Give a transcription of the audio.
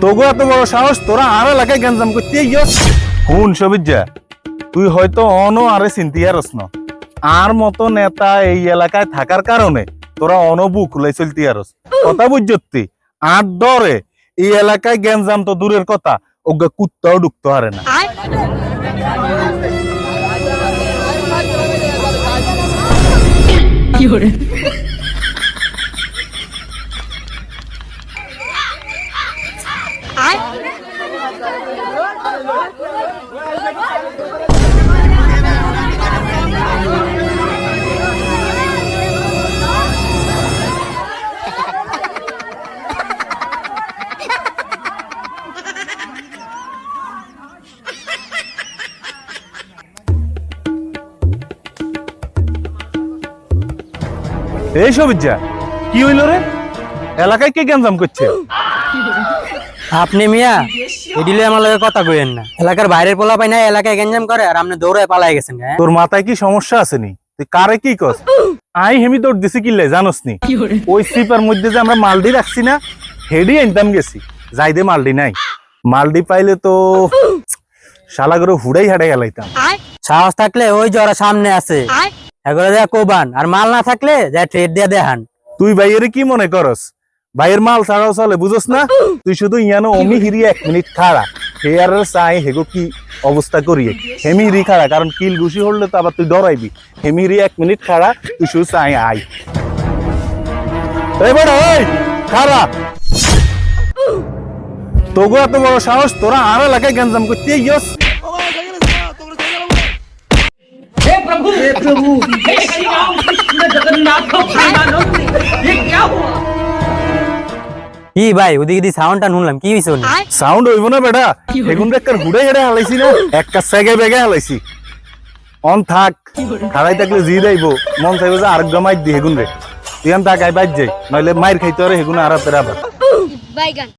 তোগো এত বড় সাহস, তোরা আর এলাকায় গ্যাঞ্জাম করতে হুন তুই হয়তো অন আরে আর মতো নেতা এই এলাকায় থাকার কারণে তোরা অনবু খুলে চলতি আরস কথা বুঝতি আর ডরে এই এলাকায় গ্যাঞ্জাম তো দূরের কথা ওগা কুত্তাও ঢুকতে পারে না। কি করে? আর এই সবিজ্জা কি হইল রে? এলাকায় কে গ্যাঞ্জাম করছে? আপনি মিয়া এডিলে আমার লগে কথা কইেন না। এলাকার বাইরের পোলা পাই না এলাকায় গেঞ্জাম করে আর আপনি দৌড়ে পালাই গেছেন হ্যাঁ? তোর মাথায় কি সমস্যা আছে নি? তুই কারে কি কস? আই হেমি তোর দিছি জানোস নি? ওই সিপার মধ্যে যে আমরা মালডি রাখছি না হেডি আনতাম গেছি। যাইদে মালডি নাই। মালডি পাইলে তো শালা করে হুড়াই হাড়ে গেলাইতাম সাহস থাকলে ওই যে সামনে আছে। এগুলো কোবান, আর মাল না থাকলে যা ট্রেড দিয়ে তুই ভাইয়ের কি মনে করস? ভাইয়ের মাল ছাড়াও চলে, বুঝস না? তুই শুধু ইয়ানো অমি হিরি এক মিনিট খাড়া। হেয়ার চাই হেগো কি অবস্থা করিয়ে। হেমি হিরি খাড়া, কারণ কিল ঘুষি হলে তো আবার তুই ডরাইবি। হেমি হিরি এক মিনিট খাড়া, তুই শুধু চাই আই। এবার ওই খাড়া। তোগো এত বড় সাহস, তোরা আর এলাকায় গ্যাঞ্জাম করতে ইয়স কি ভাই ওদিকে দি সাউন্ডটা শুনলাম। কি হইছে ওনে? সাউন্ড হইব না বেটা। এগুন বেকার হুড়ে হেড়ে হালাইছি না। একটা সেগে বেগে হালাইছি। অন থাক। খাড়াই থাকলে জি যাইব মন চাইব যে আরেক জমাই দি হেগুন রে। তুই আন থাক আই বাইর যাই। নইলে মাইর খাইতে পারে হেগুন আর পেরা বাইগান।